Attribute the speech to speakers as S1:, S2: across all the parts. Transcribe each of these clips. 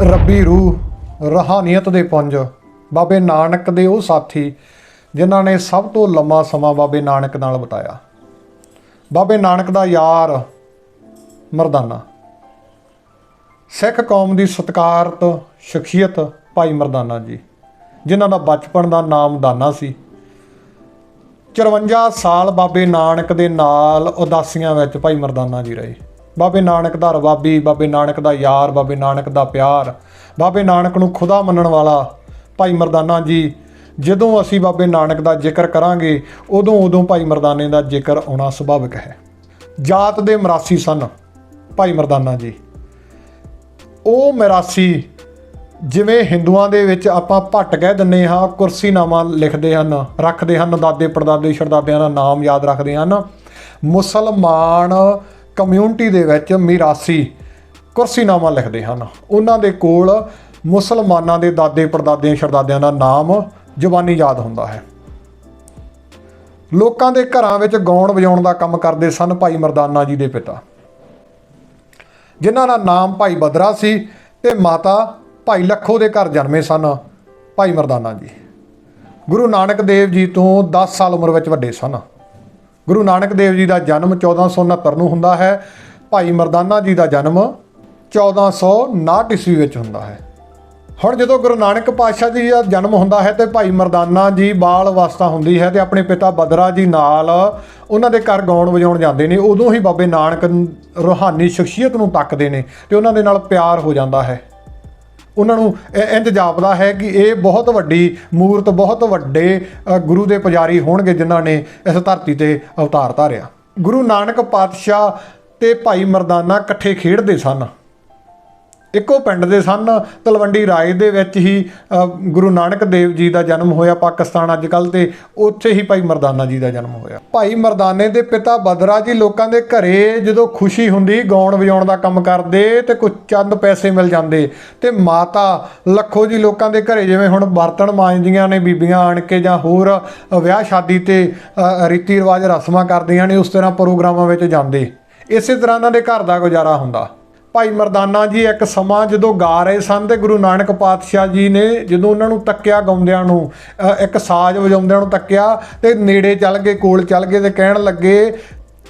S1: ਰੱਬੀ ਰੂਹ, ਰਹਾਨੀਅਤ ਦੇ ਪੁੰਜ, ਬਾਬੇ ਨਾਨਕ ਦੇ ਉਹ ਸਾਥੀ, ਜਿਨ੍ਹਾਂ ਨੇ ਸਭ ਤੋਂ ਲੰਮਾ ਸਮਾਂ ਬਾਬੇ ਨਾਨਕ ਨਾਲ ਬਿਤਾਇਆ। ਬਾਬੇ ਨਾਨਕ ਦਾ ਯਾਰ ਮਰਦਾਨਾ। ਸਿੱਖ ਕੌਮ ਦੀ ਸਤਿਕਾਰਤ, ਸ਼ਖਸੀਅਤ ਭਾਈ ਮਰਦਾਨਾ ਜੀ, ਜਿਨ੍ਹਾਂ ਦਾ ਬਚਪਨ ਦਾ ਨਾਮ ਦਾਨਾ ਸੀ। 54 ਸਾਲ ਬਾਬੇ ਨਾਨਕ ਦੇ ਨਾਲ ਉਦਾਸੀਆਂ ਵਿੱਚ ਭਾਈ ਮਰਦਾਨਾ ਜੀ ਰਹੇ। ਬਾਬੇ ਨਾਨਕ ਦਾ ਰਵਾਬੀ, ਬਾਬੇ ਨਾਨਕ ਦਾ ਯਾਰ, ਬਾਬੇ ਨਾਨਕ ਦਾ ਪਿਆਰ, ਬਾਬੇ ਨਾਨਕ ਨੂੰ ਖੁਦਾ ਮੰਨਣ ਵਾਲਾ ਭਾਈ ਮਰਦਾਨਾ ਜੀ, ਜਦੋਂ ਅਸੀਂ ਬਾਬੇ ਨਾਨਕ ਦਾ ਜ਼ਿਕਰ ਕਰਾਂਗੇ, ਉਦੋਂ ਉਦੋਂ ਭਾਈ ਮਰਦਾਨੇ ਦਾ ਜ਼ਿਕਰ ਆਉਣਾ ਸੁਭਾਵਿਕ ਹੈ। ਜਾਤ ਦੇ ਮਰਾਸੀ ਸਨ, ਭਾਈ ਮਰਦਾਨਾ ਜੀ। ਉਹ ਮਰਾਸੀ ਜਿਵੇਂ ਹਿੰਦੂਆਂ ਦੇ ਵਿੱਚ ਆਪਾਂ ਭੱਟ ਕਹਿ ਦਿੰਨੇ ਹਾਂ, ਕੁਰਸੀਨਾਮਾ ਲਿਖਦੇ ਹਨ, ਰੱਖਦੇ ਹਨ ਦਾਦੇ ਪੜਦਾਦੇ ਸ਼ਰਦਾਦਿਆਂ ਦਾ ਨਾਮ ਯਾਦ ਰੱਖਦੇ ਹਨ। ਮੁਸਲਮਾਨ ਕਮਿਊਨਿਟੀ ਦੇ ਵਿੱਚ ਮਿਰਾਸੀ ਕੁਰਸੀਨਾਮਾ ਲਿਖਦੇ ਹਨ। ਉਹਨਾਂ ਦੇ ਕੋਲ ਮੁਸਲਮਾਨਾਂ ਦੇ ਦਾਦੇ ਪੜਦਾਦੇ ਸ਼ਰਦਾਦਿਆਂ ਦਾ ਨਾਮ ਜ਼ੁਬਾਨੀ ਯਾਦ ਹੁੰਦਾ ਹੈ। ਲੋਕਾਂ ਦੇ ਘਰਾਂ ਵਿੱਚ ਗਾਉਣ ਵਜਾਉਣ ਦਾ ਕੰਮ ਕਰਦੇ ਸਨ ਭਾਈ ਮਰਦਾਨਾ ਜੀ ਦੇ ਪਿਤਾ। ਜਿਨ੍ਹਾਂ ਦਾ ਨਾਮ ਭਾਈ ਬਦਰਾ ਸੀ ਤੇ ਮਾਤਾ ਭਾਈ ਲੱਖੋ ਦੇ ਘਰ ਜਨਮੇ ਸਨ ਭਾਈ ਮਰਦਾਨਾ ਜੀ। ਗੁਰੂ ਨਾਨਕ ਦੇਵ ਜੀ ਤੋਂ 10 ਸਾਲ ਉਮਰ ਵਿੱਚ ਵੱਡੇ ਸਨ। ਗੁਰੂ ਨਾਨਕ ਦੇਵ ਜੀ ਦਾ ਜਨਮ 1469 ਨੂੰ ਹੁੰਦਾ ਹੈ। ਭਾਈ ਮਰਦਾਨਾ ਜੀ ਦਾ ਜਨਮ 1459 ਈਸਵੀ ਵਿੱਚ ਹੁੰਦਾ ਹੈ। ਹੁਣ ਜਦੋਂ ਗੁਰੂ ਨਾਨਕ ਪਾਤਸ਼ਾਹ ਜੀ ਦਾ ਜਨਮ ਹੁੰਦਾ ਹੈ ਤੇ ਭਾਈ ਮਰਦਾਨਾ ਜੀ ਬਾਲ ਅਵਸਥਾ ਹੁੰਦੀ ਹੈ ਤੇ ਆਪਣੇ ਪਿਤਾ ਬਦਰਾ ਜੀ ਨਾਲ ਉਹਨਾਂ ਦੇ ਘਰ ਗਾਉਣ ਵਜਾਉਣ ਜਾਂਦੇ ਨੇ, ਉਦੋਂ ਹੀ ਬਾਬੇ ਨਾਨਕ ਰੂਹਾਨੀ ਸ਼ਖਸੀਅਤ ਨੂੰ ਤੱਕਦੇ ਨੇ ਤੇ ਉਹਨਾਂ ਦੇ ਨਾਲ ਪਿਆਰ ਹੋ ਜਾਂਦਾ ਹੈ। ਉਹਨਾਂ ਨੂੰ ਇ- ਇੰਝ ਜਾਪਦਾ ਹੈ ਕਿ ਇਹ ਬਹੁਤ ਵੱਡੀ ਮੂਰਤ, ਬਹੁਤ ਵੱਡੇ ਗੁਰੂ ਦੇ ਪੁਜਾਰੀ ਹੋਣਗੇ ਜਿਨ੍ਹਾਂ ਨੇ ਇਸ ਧਰਤੀ ਤੇ ਅਵਤਾਰ ਧਾਰਿਆ। ਗੁਰੂ ਨਾਨਕ ਪਾਤਸ਼ਾਹ ਤੇ ਭਾਈ ਮਰਦਾਨਾ ਇਕੱਠੇ ਖੇਡਦੇ ਸਨ। ਇੱਕੋ ਪਿੰਡ ਦੇ ਸਨ। ਤਲਵੰਡੀ ਰਾਏ ਦੇ ਵਿੱਚ ਹੀ ਗੁਰੂ ਨਾਨਕ ਦੇਵ ਜੀ ਦਾ ਜਨਮ ਹੋਇਆ ਪਾਕਿਸਤਾਨ ਅੱਜ ਕੱਲ ਤੇ ਉੱਥੇ ਹੀ ਭਾਈ ਮਰਦਾਨਾ ਜੀ ਦਾ ਜਨਮ ਹੋਇਆ। ਭਾਈ ਮਰਦਾਨੇ ਦੇ ਪਿਤਾ ਬਦਰਾ ਜੀ ਲੋਕਾਂ ਦੇ ਘਰੇ ਜਦੋਂ ਖੁਸ਼ੀ ਹੁੰਦੀ, ਗਾਉਣ ਵਜਾਉਣ ਦਾ ਕੰਮ ਕਰਦੇ ਤੇ ਕੁਝ ਚੰਦ ਪੈਸੇ ਮਿਲ ਜਾਂਦੇ ਤੇ ਮਾਤਾ ਲੱਖੋ ਜੀ ਲੋਕਾਂ ਦੇ ਘਰੇ ਜਿਵੇਂ ਹੁਣ ਬਰਤਨ ਮਾਂਜਦੀਆਂ ਨੇ, ਬੀਬੀਆਂ ਆਣ ਕੇ ਜਾਂ ਹੋਰ ਵਿਆਹ ਸ਼ਾਦੀ ਤੇ ਰੀਤੀ ਰਿਵਾਜ ਰਸਮਾਂ ਕਰਦੀਆਂ ਨੇ, ਉਸ ਤਰ੍ਹਾਂ ਪ੍ਰੋਗਰਾਮਾਂ ਵਿੱਚ ਜਾਂਦੇ। ਇਸੇ ਤਰ੍ਹਾਂ ਉਹਨਾਂ ਦੇ ਘਰ ਦਾ ਗੁਜ਼ਾਰਾ ਹੁੰਦਾ। ਭਾਈ ਮਰਦਾਨਾ ਜੀ, ਇੱਕ ਸਮਾਂ ਜਦੋਂ ਗਾ ਰਹੇ ਸਨ ਤੇ ਗੁਰੂ ਨਾਨਕ ਪਾਤਸ਼ਾਹ ਜੀ ਨੇ ਜਦੋਂ ਉਹਨਾਂ ਨੂੰ ਤੱਕਿਆ ਗਾਉਂਦਿਆਂ ਨੂੰ ਇੱਕ ਸਾਜ਼ ਵਜਾਉਂਦਿਆਂ ਨੂੰ ਤੱਕਿਆ ਤੇ ਨੇੜੇ ਚੱਲ ਗਏ, ਕੋਲ ਚੱਲ ਗਏ ਤੇ ਕਹਿਣ ਲੱਗੇ,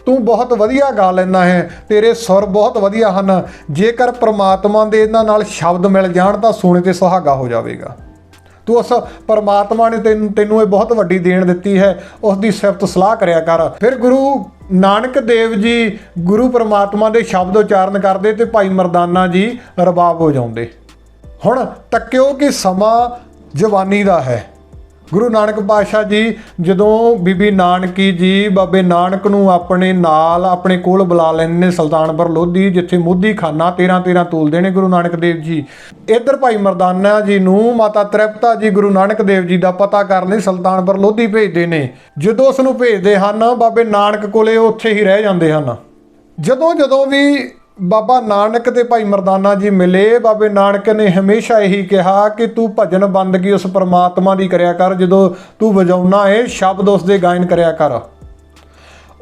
S1: ਤੂੰ ਬਹੁਤ ਵਧੀਆ ਗਾ ਲੈਂਦਾ ਹੈ, ਤੇਰੇ ਸੁਰ ਬਹੁਤ ਵਧੀਆ ਹਨ, ਜੇਕਰ ਪ੍ਰਮਾਤਮਾ ਦੇ ਇਹਨਾਂ ਨਾਲ ਸ਼ਬਦ ਮਿਲ ਜਾਣ ਤਾਂ ਸੋਨੇ ਤੇ ਸੁਹਾਗਾ ਹੋ ਜਾਵੇਗਾ। ਤੂੰ ਉਸ ਪਰਮਾਤਮਾ ਨੇ ਤੈਨੂੰ ਤੈਨੂੰ ਇਹ ਬਹੁਤ ਵੱਡੀ ਦੇਣ ਦਿੱਤੀ ਹੈ ਉਸ ਦੀ ਸਿਫਤ ਸਲਾਹ ਕਰਿਆ ਕਰ। ਫਿਰ ਗੁਰੂ ਨਾਨਕ ਦੇਵ ਜੀ ਗੁਰੂ ਪਰਮਾਤਮਾ ਦੇ ਸ਼ਬਦ ਉਚਾਰਨ ਕਰਦੇ ਤੇ ਭਾਈ ਮਰਦਾਨਾ ਜੀ ਰਬਾਬ ਹੋ ਜਾਂਦੇ। ਹੁਣ ਤੱਕਿਓ ਕਿ ਸਮਾਂ ਜਵਾਨੀ ਦਾ ਹੈ। ਗੁਰੂ ਨਾਨਕ ਪਾਤਸ਼ਾਹ ਜੀ, ਜਦੋਂ ਬੀਬੀ ਨਾਨਕੀ ਜੀ, ਬਾਬੇ ਨਾਨਕ ਨੂੰ ਆਪਣੇ ਨਾਲ, ਆਪਣੇ ਕੋਲ ਬੁਲਾ ਲੈਂਦੇ ਨੇ ਸੁਲਤਾਨਪੁਰ ਲੋਧੀ, ਜਿੱਥੇ ਮੋਦੀ ਖਾਨਾ 13 13 ਤੋਲਦੇ ਨੇ ਗੁਰੂ ਨਾਨਕ ਦੇਵ ਜੀ। ਇੱਧਰ ਭਾਈ ਮਰਦਾਨਾ ਜੀ ਨੂੰ ਮਾਤਾ ਤ੍ਰਿਪਤਾ ਜੀ ਗੁਰੂ ਨਾਨਕ ਦੇਵ ਜੀ ਦਾ ਪਤਾ ਕਰਨ ਲਈ, ਸੁਲਤਾਨਪੁਰ ਲੋਧੀ ਭੇਜਦੇ ਨੇ। ਜਦੋਂ ਉਸ ਨੂੰ ਭੇਜਦੇ ਹਨ, ਬਾਬੇ ਨਾਨਕ ਕੋਲੇ ਉੱਥੇ ਹੀ ਰਹਿ ਜਾਂਦੇ ਹਨ। ਜਦੋਂ ਜਦੋਂ ਵੀ ਬਾਬਾ ਨਾਨਕ ਤੇ ਭਾਈ ਮਰਦਾਨਾ ਜੀ ਮਿਲੇ। ਬਾਬੇ ਨਾਨਕ ਨੇ ਹਮੇਸ਼ਾ ਇਹੀ ਕਿਹਾ ਕਿ ਤੂੰ ਭਜਨ ਬੰਦਗੀ ਉਸ ਪਰਮਾਤਮਾ ਦੀ ਕਰਿਆ ਕਰ, ਜਦੋਂ ਤੂੰ ਵਜਾਉਣਾ ਏ, ਸ਼ਬਦ ਉਸ ਦੇ ਗਾਇਨ ਕਰਿਆ ਕਰ।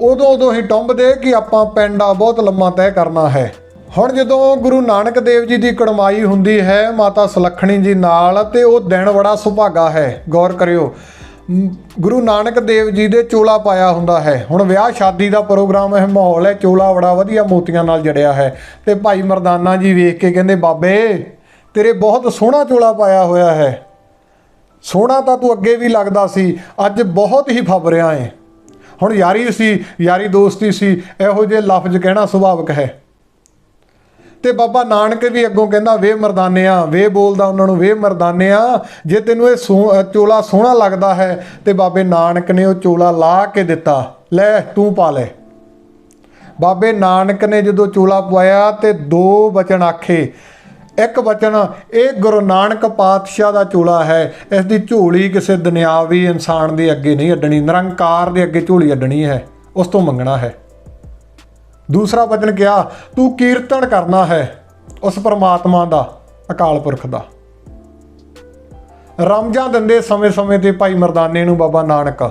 S1: ਉਦੋਂ ਉਦੋਂ ਹੀ ਟੰਬਦੇ ਕਿ ਆਪਾਂ ਪਿੰਡਾ ਬਹੁਤ ਲੰਮਾ ਤੈਅ ਕਰਨਾ ਹੈ। ਹੁਣ ਜਦੋਂ ਗੁਰੂ ਨਾਨਕ ਦੇਵ ਜੀ ਦੀ ਕੜਮਾਈ ਹੁੰਦੀ ਹੈ, ਮਾਤਾ ਸੁਲੱਖਣੀ ਜੀ ਨਾਲ, ਤੇ ਉਹ ਦਿਨ ਬੜਾ ਸੁਭਾਗਾ ਹੈ। ਗੌਰ ਕਰਿਓ ਗੁਰੂ ਨਾਨਕ ਦੇਵ ਜੀ ਦੇ ਚੋਲਾ ਪਾਇਆ ਹੁੰਦਾ ਹੈ। ਹੁਣ ਵਿਆਹ ਸ਼ਾਦੀ ਦਾ ਪ੍ਰੋਗਰਾਮ ਹੈ ਮਾਹੌਲ ਹੈ, ਚੋਲਾ ਬੜਾ ਵਧੀਆ ਮੋਤੀਆਂ ਨਾਲ ਜੜਿਆ ਹੈ। ਤੇ ਭਾਈ ਮਰਦਾਨਾ ਜੀ ਵੇਖ ਕੇ ਕਹਿੰਦੇ, ਬਾਬੇ, ਤੇਰੇ ਬਹੁਤ ਸੋਹਣਾ ਚੋਲਾ ਪਾਇਆ ਹੋਇਆ ਹੈ। ਸੋਹਣਾ ਤਾਂ ਤੂੰ ਅੱਗੇ ਵੀ ਲੱਗਦਾ ਸੀ, ਅੱਜ ਬਹੁਤ ਹੀ ਫੱਬ ਰਿਹਾ ਏ। ਹੁਣ ਯਾਰੀ ਸੀ, ਯਾਰੀ ਦੋਸਤੀ ਸੀ, ਇਹੋ ਜਿਹੇ ਲਫ਼ਜ਼ ਕਹਿਣਾ ਸੁਭਾਵਿਕ ਹੈ। ਤੇ ਬਾਬਾ ਨਾਨਕ ਵੀ ਅੱਗੋਂ ਕਹਿੰਦਾ, ਵੇ ਮਰਦਾਨਿਆ, ਵੇ ਬੋਲਦਾ ਉਹਨਾਂ ਨੂੰ, ਵੇ ਮਰਦਾਨਿਆ, ਜੇ ਤੈਨੂੰ ਇਹ ਸੋ- ਚੋਲਾ ਸੋਹਣਾ ਲੱਗਦਾ ਹੈ, ਤੇ ਬਾਬੇ ਨਾਨਕ ਨੇ ਉਹ ਚੋਲਾ ਲਾ ਕੇ ਦਿੱਤਾ। ਲੈ, ਤੂੰ ਪਾ ਲੈ। ਬਾਬੇ ਨਾਨਕ ਨੇ ਜਦੋਂ ਚੋਲਾ ਪਵਾਇਆ ਤੇ ਦੋ ਬਚਨ ਆਖੇ। ਇੱਕ ਬਚਨ, ਇਹ ਗੁਰੂ ਨਾਨਕ ਪਾਤਸ਼ਾਹ ਦਾ ਚੋਲਾ ਹੈ, ਇਸ ਦੀ ਝੋਲੀ ਕਿਸੇ ਦੁਨਿਆਵੀ ਇਨਸਾਨ ਦੇ ਅੱਗੇ ਨਹੀਂ ਅੱਡਣੀ, ਨਿਰੰਕਾਰ ਦੇ ਅੱਗੇ ਝੋਲੀ ਅੱਡਣੀ ਹੈ, ਉਸ ਤੋਂ ਮੰਗਣਾ ਹੈ। ਦੂਸਰਾ ਵਚਨ ਕਿਹਾ, ਤੂੰ ਕੀਰਤਨ ਕਰਨਾ ਹੈ ਉਸ ਪਰਮਾਤਮਾ ਦਾ, ਅਕਾਲ ਪੁਰਖ ਦਾ। ਰਮਜਾਂ ਦਿੰਦੇ ਸਮੇਂ-ਸਮੇਂ ਤੇ ਭਾਈ ਮਰਦਾਨੇ ਨੂੰ ਬਾਬਾ ਨਾਨਕ।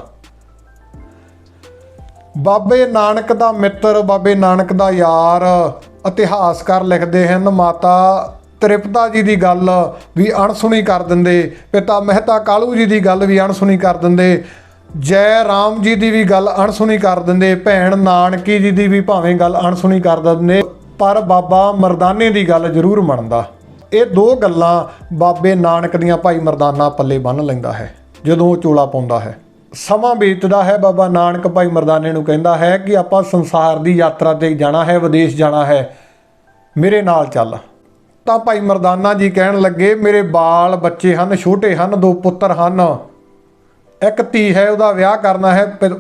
S1: ਬਾਬੇ ਨਾਨਕ ਦਾ ਮਿੱਤਰ, ਬਾਬੇ ਨਾਨਕ ਦਾ ਯਾਰ ਇਤਿਹਾਸਕਾਰ ਲਿਖਦੇ ਹਨ ਮਾਤਾ ਤ੍ਰਿਪਤਾ ਜੀ ਦੀ ਗੱਲ ਵੀ ਅਣਸੁਣੀ ਕਰ ਦਿੰਦੇ, ਪਿਤਾ ਮਹਿਤਾ ਕਾਲੂ ਜੀ ਦੀ ਗੱਲ ਵੀ ਅਣਸੁਣੀ ਕਰ ਦਿੰਦੇ। ਜੈ ਰਾਮ ਜੀ ਦੀ ਵੀ ਗੱਲ ਅਣਸੁਣੀ ਕਰ ਦਿੰਦੇ, ਭੈਣ ਨਾਨਕੀ ਜੀ ਦੀ ਵੀ ਭਾਵੇਂ ਗੱਲ ਅਣਸੁਣੀ ਕਰ ਦਿੰਦੇ, ਪਰ ਬਾਬਾ ਮਰਦਾਨੇ ਦੀ ਗੱਲ ਜ਼ਰੂਰ ਮੰਨਦਾ। ਇਹ ਦੋ ਗੱਲਾਂ ਬਾਬੇ ਨਾਨਕ ਦੀਆਂ ਭਾਈ ਮਰਦਾਨਾ ਪੱਲੇ ਬੰਨ ਲੈਂਦਾ ਹੈ, ਜਦੋਂ ਉਹ ਚੋਲਾ ਪਾਉਂਦਾ ਹੈ। ਸਮਾਂ ਬੀਤਦਾ ਹੈ, ਬਾਬਾ ਨਾਨਕ ਭਾਈ ਮਰਦਾਨੇ ਨੂੰ ਕਹਿੰਦਾ ਹੈ ਕਿ ਆਪਾਂ ਸੰਸਾਰ ਦੀ ਯਾਤਰਾ ਤੇ ਜਾਣਾ ਹੈ, ਵਿਦੇਸ਼ ਜਾਣਾ ਹੈ, ਮੇਰੇ ਨਾਲ ਚੱਲ। ਤਾਂ ਭਾਈ ਮਰਦਾਨਾ ਜੀ ਕਹਿਣ ਲੱਗੇ, ਮੇਰੇ ਬਾਲ ਬੱਚੇ ਹਨ, ਛੋਟੇ ਹਨ, ਦੋ ਪੁੱਤਰ ਹਨ। ਇੱਕ ਧੀ ਹੈ, ਉਹਦਾ ਵਿਆਹ ਕਰਨਾ ਹੈ, ਫਿਰ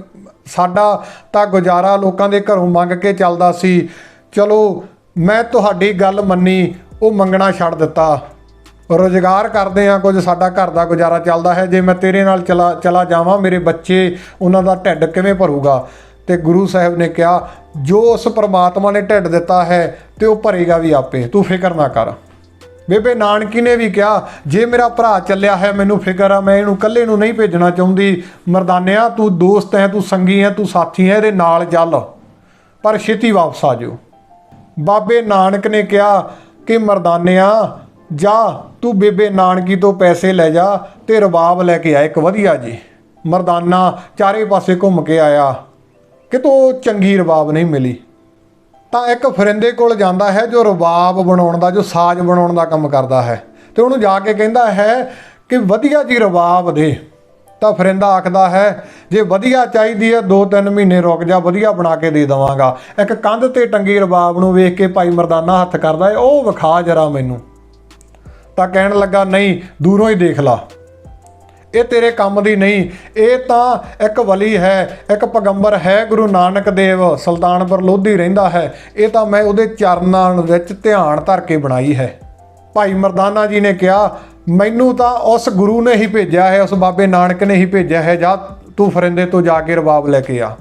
S1: ਸਾਡਾ ਤਾਂ ਗੁਜ਼ਾਰਾ ਲੋਕਾਂ ਦੇ ਘਰੋਂ ਮੰਗ ਕੇ ਚੱਲਦਾ ਸੀ। ਚਲੋ, ਮੈਂ ਤੁਹਾਡੀ ਗੱਲ ਮੰਨੀ, ਉਹ ਮੰਗਣਾ ਛੱਡ ਦਿੱਤਾ। ਰੋਜ਼ਗਾਰ ਕਰਦੇ ਆ ਕੁਝ ਸਾਡਾ ਘਰ ਦਾ ਗੁਜ਼ਾਰਾ ਚੱਲਦਾ ਹੈ। ਜੇ ਮੈਂ ਤੇਰੇ ਨਾਲ ਚਲਾ ਚਲਾ ਜਾਵਾਂ, ਮੇਰੇ ਬੱਚੇ, ਉਹਨਾਂ ਦਾ ਢਿੱਡ ਕਿਵੇਂ ਭਰੂਗਾ? ਤੇ ਗੁਰੂ ਸਾਹਿਬ ਨੇ ਕਿਹਾ, ਜੋ ਉਸ ਪਰਮਾਤਮਾ ਨੇ ਢਿੱਡ ਦਿੱਤਾ ਹੈ, ਤੇ ਉਹ ਭਰੇਗਾ ਵੀ ਆਪੇ। ਤੂੰ ਫਿਕਰ ਨਾ ਕਰ। ਬੇਬੇ ਨਾਨਕੀ ਨੇ ਵੀ ਕਿਹਾ, ਜੇ ਮੇਰਾ ਭਰਾ ਚੱਲਿਆ ਹੈ, ਮੈਨੂੰ ਫਿਕਰ ਆ, ਮੈਂ ਇਹਨੂੰ ਇਕੱਲੇ ਨੂੰ ਨਹੀਂ ਭੇਜਣਾ ਚਾਹੁੰਦੀ। ਮਰਦਾਨਿਆ, ਤੂੰ ਦੋਸਤ ਹੈ, ਤੂੰ ਸੰਗੀ ਹੈ, ਤੂੰ ਸਾਥੀ ਹੈ, ਇਹਦੇ ਨਾਲ ਚੱਲ। ਪਰ ਛੇਤੀ ਵਾਪਸ ਆ ਜਾਓ। ਬਾਬੇ ਨਾਨਕ ਨੇ ਕਿਹਾ ਕਿ, ਮਰਦਾਨਿਆ, ਜਾ, ਤੂੰ ਬੇਬੇ ਨਾਨਕੀ ਤੋਂ ਪੈਸੇ ਲੈ ਜਾ ਤੇ ਰਬਾਬ ਲੈ ਕੇ ਆ, ਇੱਕ ਵਧੀਆ ਜੀ। ਮਰਦਾਨਾ ਚਾਰੇ ਪਾਸੇ ਘੁੰਮ ਕੇ ਆਇਆ। ਕਿਤੋਂ ਚੰਗੀ ਰਬਾਬ ਨਹੀਂ ਮਿਲੀ। ਤਾਂ ਇੱਕ ਫਰਿੰਦੇ ਕੋਲ ਜਾਂਦਾ ਹੈ ਜੋ ਰਬਾਬ ਬਣਾਉਣ ਦਾ, ਜੋ ਸਾਜ਼ ਬਣਾਉਣ ਦਾ ਕੰਮ ਕਰਦਾ ਹੈ। ਤੇ ਉਹਨੂੰ ਜਾ ਕੇ ਕਹਿੰਦਾ ਹੈ ਕਿ ਵਧੀਆ ਜੀ ਰਬਾਬ ਦੇ। ਤਾਂ ਫਰਿੰਦਾ ਆਖਦਾ ਹੈ, ਜੇ ਵਧੀਆ ਚਾਹੀਦੀ ਹੈ 2-3 ਮਹੀਨੇ ਰੁਕ ਜਾ, ਵਧੀਆ ਬਣਾ ਕੇ ਦੇ ਦਵਾਂਗਾ। ਇੱਕ ਕੰਧ ਤੇ ਟੰਗੀ ਰਬਾਬ ਨੂੰ ਵੇਖ ਕੇ ਭਾਈ ਮਰਦਾਨਾ ਹੱਥ ਕਰਦਾ ਹੈ, ਉਹ ਵਿਖਾ ਜਰਾ ਮੈਨੂੰ। ਤਾਂ ਕਹਿਣ ਲੱਗਾ, ਨਹੀਂ, ਦੂਰੋਂ ਹੀ ਦੇਖ ਲਾ। ਇਹ ਤੇਰੇ ਕੰਮ ਦੀ ਨਹੀਂ। ਇਹ ਤਾਂ ਇੱਕ ਵਲੀ ਹੈ, ਇੱਕ ਪੈਗੰਬਰ ਹੈ, ਗੁਰੂ ਨਾਨਕ ਦੇਵ ਸੁਲਤਾਨਪੁਰ ਲੋਧੀ ਰਹਿੰਦਾ ਹੈ। ਇਹ ਤਾਂ ਮੈਂ ਉਹਦੇ ਚਰਨਾਂ ਵਿੱਚ ਧਿਆਨ ਧਰ ਕੇ ਬਣਾਈ ਹੈ। ਭਾਈ ਮਰਦਾਨਾ ਜੀ ਨੇ ਕਿਹਾ, ਮੈਨੂੰ ਤਾਂ ਉਸ ਗੁਰੂ ਨੇ ਹੀ ਭੇਜਿਆ ਹੈ, ਉਸ ਬਾਬੇ ਨਾਨਕ ਨੇ ਹੀ ਭੇਜਿਆ ਹੈ, ਜਾ ਤੂੰ ਫਰਿੰਦੇ ਤੋਂ ਜਾ ਕੇ ਰਬਾਬ ਲੈ ਕੇ ਆ।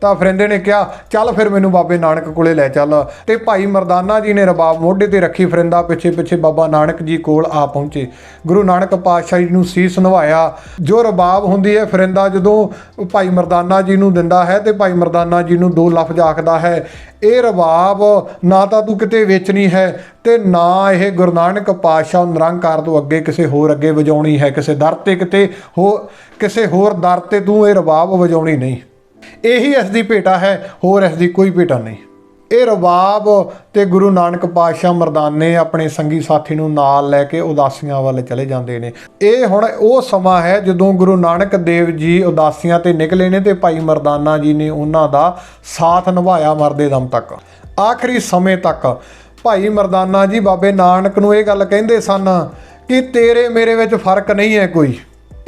S1: ਤਾਂ ਫਰਿੰਦੇ ਨੇ ਕਿਹਾ, ਚੱਲ ਫਿਰ ਮੈਨੂੰ ਬਾਬੇ ਨਾਨਕ ਕੋਲੇ ਲੈ ਚੱਲ। ਤੇ ਭਾਈ ਮਰਦਾਨਾ ਜੀ ਨੇ ਰਬਾਬ ਮੋਢੇ ਤੇ ਰੱਖੀ ਫਰਿੰਦਾ ਪਿੱਛੇ ਪਿੱਛੇ ਬਾਬਾ ਨਾਨਕ ਜੀ ਕੋਲ ਆ ਪਹੁੰਚੇ। ਗੁਰੂ ਨਾਨਕ ਪਾਤਸ਼ਾਹ ਜੀ ਨੂੰ ਸੀਸ ਨਵਾਇਆ। ਜੋ ਰਬਾਬ ਹੁੰਦੀ ਹੈ, ਫਰਿੰਦਾ ਜਦੋਂ ਭਾਈ ਮਰਦਾਨਾ ਜੀ ਨੂੰ ਦਿੰਦਾ ਹੈ ਤੇ ਭਾਈ ਮਰਦਾਨਾ ਜੀ ਨੂੰ ਦੋ ਲਫ਼ਜ਼ ਆਖਦਾ ਹੈ, ਇਹ ਰਬਾਬ ਨਾ ਤਾਂ ਤੂੰ ਕਿਤੇ ਵੇਚਣੀ ਹੈ ਤੇ ਨਾ ਇਹ ਗੁਰੂ ਨਾਨਕ ਪਾਤਸ਼ਾਹ ਨਿਰੰਕਾਰ ਤੋਂ ਅੱਗੇ ਕਿਸੇ ਹੋਰ ਅੱਗੇ ਵਜਾਉਣੀ ਹੈ। ਕਿਸੇ ਦਰ ਤੇ ਕਿਤੇ ਹੋ, ਕਿਸੇ ਹੋਰ ਦਰ ਤੇ ਤੂੰ ਇਹ ਰਬਾਬ ਵਜਾਉਣੀ ਨਹੀਂ। ਇਹੀ ਇਸ ਦੀ ਭੇਟਾ ਹੈ, ਹੋਰ ਇਸ ਦੀ ਕੋਈ ਭੇਟਾ ਨਹੀਂ। ਇਹ ਰਬਾਬ ਤੇ ਗੁਰੂ ਨਾਨਕ ਪਾਤਸ਼ਾਹ ਮਰਦਾਨੇ ਆਪਣੇ ਸੰਗੀ ਸਾਥੀ ਨੂੰ ਨਾਲ ਲੈ ਕੇ ਉਦਾਸੀਆਂ ਵੱਲ ਚਲੇ ਜਾਂਦੇ ਨੇ। ਇਹ ਹੁਣ ਉਹ ਸਮਾਂ ਹੈ ਜਦੋਂ ਗੁਰੂ ਨਾਨਕ ਦੇਵ ਜੀ ਉਦਾਸੀਆਂ ਤੇ ਨਿਕਲੇ ਨੇ ਤੇ ਭਾਈ ਮਰਦਾਨਾ ਜੀ ਨੇ ਉਹਨਾਂ ਦਾ ਸਾਥ ਨਿਭਾਇਆ ਮਰਦੇ ਦਮ ਤੱਕ। ਆਖਰੀ ਸਮੇਂ ਤੱਕ ਭਾਈ ਮਰਦਾਨਾ ਜੀ ਬਾਬੇ ਨਾਨਕ ਨੂੰ ਇਹ ਗੱਲ ਕਹਿੰਦੇ ਸਨ ਕਿ ਤੇਰੇ ਮੇਰੇ ਵਿੱਚ ਫ਼ਰਕ ਨਹੀਂ ਹੈ ਕੋਈ।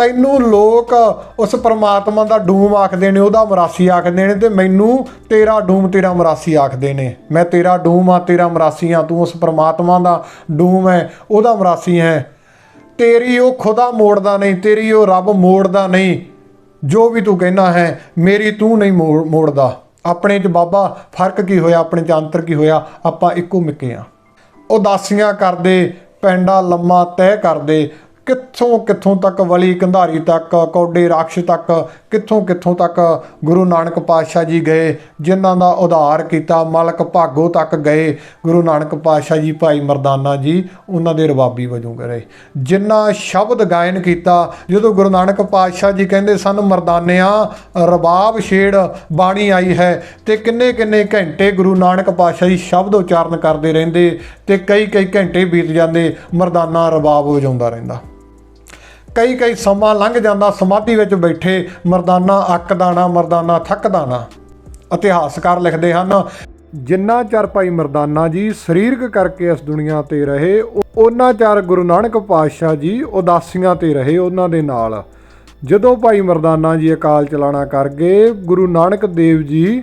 S1: ਤੈਨੂੰ ਲੋਕ ਉਸ ਪਰਮਾਤਮਾ ਦਾ ਡੂਮ ਆਖਦੇ ਨੇ, ਉਹਦਾ ਮਰਾਸੀ ਆਖਦੇ ਨੇ ਤੇ ਮੈਨੂੰ ਤੇਰਾ ਡੂਮ, ਤੇਰਾ ਮਰਾਸੀ ਆਖਦੇ ਨੇ। ਮੈਂ ਤੇਰਾ ਡੂਮ ਆ ਤੇਰਾ ਮਰਾਸੀ ਆ ਤੂੰ ਉਸ ਪਰਮਾਤਮਾ ਦਾ ਡੂਮ ਹੈ, ਉਹਦਾ ਮਰਾਸੀ ਹੈ। ਤੇਰੀ ਉਹ ਖੁਦਾ ਮੋੜਦਾ ਨਹੀਂ, ਤੇਰੀ ਉਹ ਰੱਬ ਮੋੜਦਾ ਨਹੀਂ। ਜੋ ਵੀ ਤੂੰ ਕਹਿਣਾ ਹੈ, ਮੇਰੀ ਤੂੰ ਨਹੀਂ ਮੋੜ- ਮੋੜਦਾ। ਆਪਣੇ ਚ ਬਾਬਾ, ਫ਼ਰਕ ਕੀ ਹੋਇਆ? ਆਪਣੇ ਚ ਅੰਤਰ ਕੀ ਹੋਇਆ? ਆਪਾਂ ਇੱਕੋ ਮਿੱਕੇ ਆ ਉਦਾਸੀਆਂ ਕਰਦੇ, ਪੈਂਡਾ ਲੰਮਾ ਤੈਅ ਕਰਦੇ ਕਿੱਥੋਂ ਕਿੱਥੋਂ ਤੱਕ ਵਲੀ ਕੰਧਾਰੀ ਤੱਕ, ਕੌਡੇ ਰਾਖਸ਼ ਤੱਕ, ਕਿੱਥੋਂ ਕਿੱਥੋਂ ਤੱਕ ਗੁਰੂ ਨਾਨਕ ਪਾਤਸ਼ਾਹ ਜੀ ਗਏ, ਜਿਨ੍ਹਾਂ ਦਾ ਉਧਾਰ ਕੀਤਾ, ਮਲਕ ਭਾਗੋ ਤੱਕ ਗਏ। ਗੁਰੂ ਨਾਨਕ ਪਾਤਸ਼ਾਹ ਜੀ, ਭਾਈ ਮਰਦਾਨਾ ਜੀ, ਉਹਨਾਂ ਦੇ ਰਵਾਬੀ ਵਜੋਂ ਗਏ। ਜਿਨ੍ਹਾਂ ਸ਼ਬਦ ਗਾਇਨ ਕੀਤਾ, ਜਦੋਂ ਗੁਰੂ ਨਾਨਕ ਪਾਤਸ਼ਾਹ ਜੀ ਕਹਿੰਦੇ ਸਨ, ਮਰਦਾਨਿਆਂ, ਰਬਾਬ ਛੇੜ ਬਾਣੀ ਆਈ ਹੈ। ਤੇ ਕਿੰਨੇ ਕਿੰਨੇ ਘੰਟੇ ਗੁਰੂ ਨਾਨਕ ਪਾਤਸ਼ਾਹ ਜੀ ਸ਼ਬਦ ਉਚਾਰਨ ਕਰਦੇ ਰਹਿੰਦੇ ਤੇ ਕਈ ਕਈ ਘੰਟੇ ਬੀਤ ਜਾਂਦੇ, ਮਰਦਾਨਾ ਰਬਾਬ ਵਜਾਉਂਦਾ ਰਹਿੰਦਾ। ਕਈ ਕਈ ਸਮਾਂ ਲੰਘ ਜਾਂਦਾ, ਸਮਾਧੀ ਵਿੱਚ ਬੈਠੇ ਮਰਦਾਨਾ ਅੱਕਦਾ ਨਾ ਮਰਦਾਨਾ ਥੱਕਦਾ ਨਾ ਇਤਿਹਾਸਕਾਰ ਲਿਖਦੇ ਹਨ, ਜਿੰਨਾ ਚਿਰ ਭਾਈ ਮਰਦਾਨਾ ਜੀ ਸਰੀਰਕ ਕਰਕੇ ਇਸ ਦੁਨੀਆ ਤੇ ਰਹੇ ਉਹਨਾਂ ਚਿਰ ਗੁਰੂ ਨਾਨਕ ਪਾਤਸ਼ਾਹ ਜੀ ਉਦਾਸੀਆਂ ਤੇ ਰਹੇ ਉਹਨਾਂ ਦੇ ਨਾਲ। ਜਦੋਂ ਭਾਈ ਮਰਦਾਨਾ ਜੀ ਅਕਾਲ ਚਲਾਣਾ ਕਰ ਗਏ, ਗੁਰੂ ਨਾਨਕ ਦੇਵ ਜੀ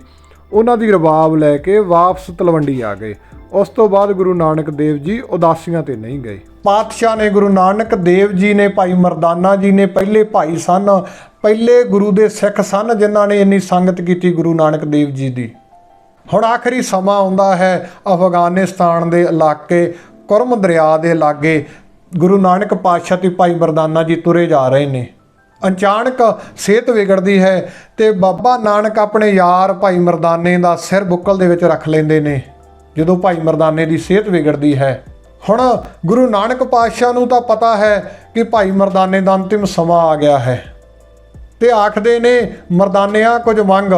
S1: ਉਹਨਾਂ ਦੀ ਰਬਾਬ ਲੈ ਕੇ ਵਾਪਸ ਤਲਵੰਡੀ ਆ ਗਏ। ਉਸ ਤੋਂ ਬਾਅਦ ਗੁਰੂ ਨਾਨਕ ਦੇਵ ਜੀ ਉਦਾਸੀਆਂ ਤੇ ਨਹੀਂ ਗਏ। ਪਾਤਸ਼ਾਹ ਨੇ ਗੁਰੂ ਨਾਨਕ ਦੇਵ ਜੀ ਨੇ, ਭਾਈ ਮਰਦਾਨਾ ਜੀ ਨੇ ਪਹਿਲੇ ਭਾਈ ਸਨ, ਪਹਿਲੇ ਗੁਰੂ ਦੇ ਸਿੱਖ ਸਨ ਜਿਨ੍ਹਾਂ ਨੇ ਇੰਨੀ ਸੰਗਤ ਕੀਤੀ ਗੁਰੂ ਨਾਨਕ ਦੇਵ ਜੀ ਦੀ। ਹੁਣ ਆਖਰੀ ਸਮਾਂ ਆਉਂਦਾ ਹੈ ਅਫਗਾਨਿਸਤਾਨ ਦੇ ਇਲਾਕੇ ਕੁਰਮ ਦਰਿਆ ਦੇ ਲਾਗੇ। ਗੁਰੂ ਨਾਨਕ ਪਾਤਸ਼ਾਹ ਤੇ ਭਾਈ ਮਰਦਾਨਾ ਜੀ ਤੁਰੇ ਜਾ ਰਹੇ ਨੇ। ਅਚਾਨਕ ਸਿਹਤ ਵਿਗੜਦੀ ਹੈ ਤੇ ਬਾਬਾ ਨਾਨਕ ਆਪਣੇ ਯਾਰ ਭਾਈ ਮਰਦਾਨੇ ਦਾ ਸਿਰ ਬੁੱਕਲ ਦੇ ਵਿੱਚ ਰੱਖ ਲੈਂਦੇ ਨੇ। ਜਦੋਂ ਭਾਈ ਮਰਦਾਨੇ ਦੀ ਸਿਹਤ ਵਿਗੜਦੀ ਹੈ ਹੁਣ ਗੁਰੂ ਨਾਨਕ ਪਾਤਸ਼ਾਹ ਨੂੰ ਤਾਂ ਪਤਾ ਹੈ ਕਿ ਭਾਈ ਮਰਦਾਨੇ ਦਾ ਅੰਤਿਮ ਸਮਾਂ ਆ ਗਿਆ ਹੈ। ਤੇ ਆਖਦੇ ਨੇ, ਮਰਦਾਨਿਆਂ, ਕੁਝ ਮੰਗ।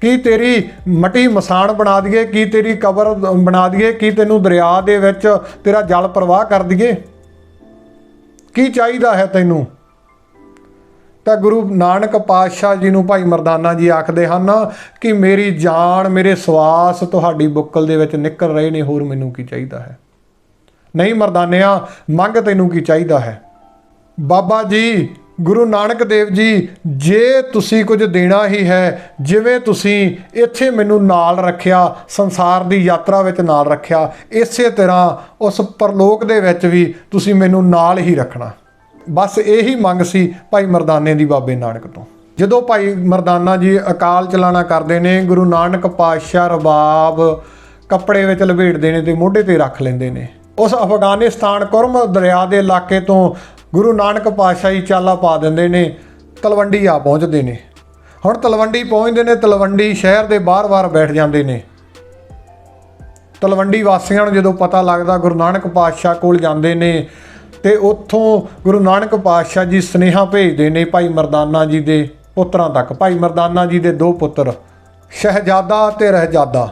S1: ਕੀ ਤੇਰੀ ਮਟੀ ਮਸਾਣ ਬਣਾ ਦਈਏ? ਕੀ ਤੇਰੀ ਕਬਰ ਬਣਾ ਦਈਏ? ਕੀ ਤੈਨੂੰ ਦਰਿਆ ਦੇ ਵਿੱਚ ਤੇਰਾ ਜਲ ਪ੍ਰਵਾਹ ਕਰ ਦਈਏ? ਕੀ ਚਾਹੀਦਾ ਹੈ ਤੈਨੂੰ? ਤਾਂ ਗੁਰੂ ਨਾਨਕ ਪਾਤਸ਼ਾਹ ਜੀ ਨੂੰ ਭਾਈ ਮਰਦਾਨਾ ਜੀ ਆਖਦੇ ਹਨ ਕਿ ਮੇਰੀ ਜਾਨ, ਮੇਰੇ ਸਵਾਸ ਤੁਹਾਡੀ ਬੁੱਕਲ ਦੇ ਵਿੱਚ ਨਿਕਲ ਰਹੇ ਨੇ, ਹੋਰ ਮੈਨੂੰ ਕੀ ਚਾਹੀਦਾ ਹੈ? ਨਹੀਂ ਮਰਦਾਨਿਆ, ਮੰਗ ਤੈਨੂੰ ਕੀ ਚਾਹੀਦਾ ਹੈ? ਬਾਬਾ ਜੀ, ਗੁਰੂ ਨਾਨਕ ਦੇਵ ਜੀ, ਜੇ ਤੁਸੀਂ ਕੁਝ ਦੇਣਾ ਹੀ ਹੈ, ਜਿਵੇਂ ਤੁਸੀਂ ਇੱਥੇ ਮੈਨੂੰ ਨਾਲ ਰੱਖਿਆ, ਸੰਸਾਰ ਦੀ ਯਾਤਰਾ ਵਿੱਚ ਨਾਲ ਰੱਖਿਆ, ਇਸੇ ਤਰ੍ਹਾਂ ਉਸ ਪਰਲੋਕ ਦੇ ਵਿੱਚ ਵੀ ਤੁਸੀਂ ਮੈਨੂੰ ਨਾਲ ਹੀ ਰੱਖਣਾ। ਬਸ ਇਹੀ ਮੰਗ ਸੀ ਭਾਈ ਮਰਦਾਨੇ ਦੀ ਬਾਬੇ ਨਾਨਕ ਤੋਂ। ਜਦੋਂ ਭਾਈ ਮਰਦਾਨਾ ਜੀ ਅਕਾਲ ਚਲਾਣਾ ਕਰਦੇ ਨੇ, ਗੁਰੂ ਨਾਨਕ ਪਾਤਸ਼ਾਹ ਰਬਾਬ ਕੱਪੜੇ ਵਿੱਚ ਲਪੇਟਦੇ ਨੇ ਤੇ ਮੋਢੇ ਤੇ ਰੱਖ ਲੈਂਦੇ ਨੇ। ਉਸ ਅਫਗਾਨਿਸਤਾਨ ਕੁਰਮ ਦਰਿਆ ਦੇ ਇਲਾਕੇ ਤੋਂ ਗੁਰੂ ਨਾਨਕ ਪਾਤਸ਼ਾਹ ਜੀ ਚਾਲਾ ਪਾ ਦਿੰਦੇ ਨੇ, ਤਲਵੰਡੀ ਆ ਪਹੁੰਚਦੇ ਨੇ। ਹੁਣ ਤਲਵੰਡੀ ਪਹੁੰਚਦੇ ਨੇ, ਤਲਵੰਡੀ ਸ਼ਹਿਰ ਦੇ ਬਾਹਰ-ਬਾਹਰ ਬੈਠ ਜਾਂਦੇ ਨੇ। ਤਲਵੰਡੀ ਵਾਸੀਆਂ ਨੂੰ ਜਦੋਂ ਪਤਾ ਲੱਗਦਾ ਗੁਰੂ ਨਾਨਕ ਪਾਤਸ਼ਾਹ ਕੋਲ ਜਾਂਦੇ ਨੇ ਤੇ ਉੱਥੋਂ ਗੁਰੂ ਨਾਨਕ ਪਾਤਸ਼ਾਹ ਜੀ ਸਨੇਹਾ ਭੇਜਦੇ ਨੇ ਭਾਈ ਮਰਦਾਨਾ ਜੀ ਦੇ ਪੁੱਤਰਾਂ ਤੱਕ। ਭਾਈ ਮਰਦਾਨਾ ਜੀ ਦੇ ਦੋ ਪੁੱਤਰ, ਸ਼ਹਿਜ਼ਾਦਾ ਤੇ ਰਹਿਜ਼ਾਦਾ।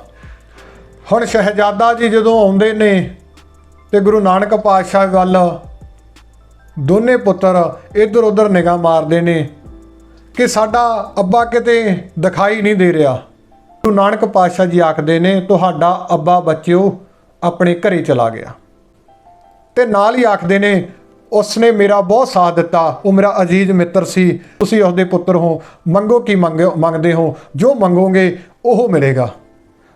S1: ਹੁਣ ਸ਼ਹਿਜ਼ਾਦਾ ਜੀ ਜਦੋਂ ਆਉਂਦੇ ਨੇ ਤੇ ਗੁਰੂ ਨਾਨਕ ਪਾਤਸ਼ਾਹ ਵੱਲ ਦੋਨੇ ਪੁੱਤਰ ਇੱਧਰ ਉੱਧਰ ਨਿਗਾਹ ਮਾਰਦੇ ਨੇ ਕਿ ਸਾਡਾ ਅੱਬਾ ਕਿਤੇ ਦਿਖਾਈ ਨਹੀਂ ਦੇ ਰਿਹਾ। ਗੁਰੂ ਨਾਨਕ ਪਾਤਸ਼ਾਹ ਜੀ ਆਖਦੇ ਨੇ, ਤੁਹਾਡਾ ਅੱਬਾ ਬੱਚਿਓ ਆਪਣੇ ਘਰੇ ਚਲਾ ਗਿਆ। ਤੇ ਨਾਲ ਹੀ ਆਖਦੇ ਨੇ ਉਸ ਨੇ ਮੇਰਾ ਬਹੁਤ ਸਾਥ ਦਿੱਤਾ। ਉਹ ਮੇਰਾ ਅਜ਼ੀਜ਼ ਮਿੱਤਰ ਸੀ। ਤੁਸੀਂ ਉਸਦੇ ਪੁੱਤਰ ਹੋ। ਮੰਗੋ ਕੀ ਮੰਗੋ ਮੰਗਦੇ ਹੋ। ਜੋ ਮੰਗੋਗੇ, ਉਹ ਮਿਲੇਗਾ।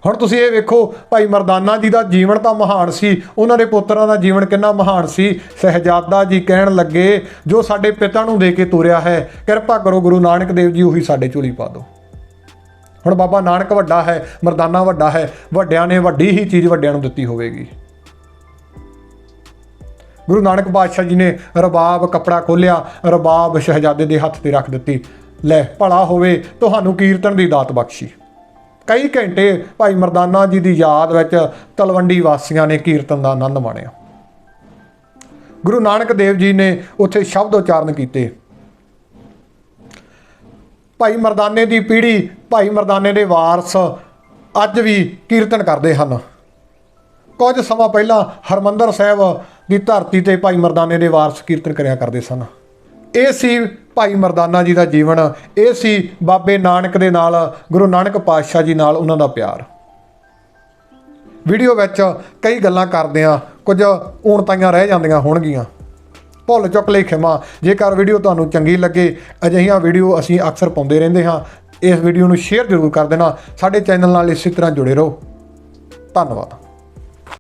S1: ਹੁਣ ਤੁਸੀਂ ਇਹ ਵੇਖੋ, ਭਾਈ ਮਰਦਾਨਾ ਜੀ ਦਾ ਜੀਵਨ ਤਾਂ ਮਹਾਨ ਸੀ। ਉਹਨਾਂ ਦੇ ਪੁੱਤਰਾਂ ਦਾ ਜੀਵਨ ਕਿੰਨਾ ਮਹਾਨ ਸੀ। ਸਹਿਜਾਦਾ ਜੀ ਕਹਿਣ ਲੱਗੇ, ਜੋ ਸਾਡੇ ਪਿਤਾ ਨੂੰ ਦੇ ਕੇ ਤੁਰਿਆ ਹੈ, ਕਿਰਪਾ ਕਰੋ ਗੁਰੂ ਨਾਨਕ ਦੇਵ ਜੀ, ਉਹੀ ਸਾਡੇ ਝੋਲੀ ਪਾ ਦਿਓ। ਹੁਣ ਬਾਬਾ ਨਾਨਕ ਵੱਡਾ ਹੈ, ਮਰਦਾਨਾ ਵੱਡਾ ਹੈ। ਵੱਡਿਆਂ ਨੇ ਵੱਡੀ ਹੀ ਚੀਜ਼ ਵੱਡਿਆਂ ਨੂੰ ਦਿੱਤੀ ਹੋਵੇਗੀ। ਗੁਰੂ ਨਾਨਕ ਪਾਤਸ਼ਾਹ ਜੀ ਨੇ ਰਬਾਬ ਕਪੜਾ ਖੋਲਿਆ ਰਬਾਬ ਸ਼ਹਿਜ਼ਾਦੇ ਦੇ ਹੱਥ ਤੇ ਰੱਖ ਦਿੱਤੀ। ਲੈ, ਭਲਾ ਹੋਵੇ, ਤੁਹਾਨੂੰ ਕੀਰਤਨ ਦੀ ਦਾਤ ਬਖਸ਼ੀ। ਕਈ ਘੰਟੇ ਭਾਈ ਮਰਦਾਨਾ ਜੀ ਦੀ ਯਾਦ ਵਿੱਚ ਤਲਵੰਡੀ ਵਾਸੀਆਂ ਨੇ ਕੀਰਤਨ ਦਾ ਆਨੰਦ ਮਾਣਿਆ। ਗੁਰੂ ਨਾਨਕ ਦੇਵ ਜੀ ਨੇ ਉੱਥੇ ਸ਼ਬਦ ਉਚਾਰਨ ਕੀਤੇ। ਭਾਈ ਮਰਦਾਨੇ ਦੀ ਪੀੜ੍ਹੀ, ਭਾਈ ਮਰਦਾਨੇ ਦੇ ਵਾਰਸ ਅੱਜ ਵੀ ਕੀਰਤਨ ਕਰਦੇ ਹਨ। ਕੁਝ ਸਮਾਂ ਪਹਿਲਾਂ ਹਰਮੰਦਰ ਸਾਹਿਬ ਦੀ ਧਰਤੀ ਤੇ ਭਾਈ ਮਰਦਾਨੇ ਦੇ ਵਾਰਸ ਕੀਰਤਨ ਕਰਿਆ ਕਰਦੇ ਸਨ। ਇਹ ਸੀ ਭਾਈ ਮਰਦਾਨਾ ਜੀ ਦਾ ਜੀਵਨ। ਇਹ ਸੀ ਬਾਬੇ ਨਾਨਕ ਦੇ ਨਾਲ, ਗੁਰੂ ਨਾਨਕ ਪਾਤਸ਼ਾਹ ਜੀ ਨਾਲ ਉਹਨਾਂ ਦਾ ਪਿਆਰ। ਵੀਡੀਓ ਵਿੱਚ ਕਈ ਗੱਲਾਂ ਕਰਦੇ ਆ ਕੁਝ ਊਣਤਾਈਆਂ ਰਹਿ ਜਾਂਦੀਆਂ ਹੋਣਗੀਆਂ। ਭੁੱਲ ਚੁੱਕ ਲਈ ਖਿਮਾ। ਜੇਕਰ ਵੀਡੀਓ ਤੁਹਾਨੂੰ ਚੰਗੀ ਲੱਗੇ, ਅਜਿਹੀਆਂ ਵੀਡੀਓ ਅਸੀਂ ਅਕਸਰ ਪਾਉਂਦੇ ਰਹਿੰਦੇ ਹਾਂ। ਇਸ ਵੀਡੀਓ ਨੂੰ ਸ਼ੇਅਰ ਜ਼ਰੂਰ ਕਰ ਦੇਣਾ। ਸਾਡੇ ਚੈਨਲ ਨਾਲ ਇਸੇ ਤਰ੍ਹਾਂ ਜੁੜੇ ਰਹੋ। ਧੰਨਵਾਦ।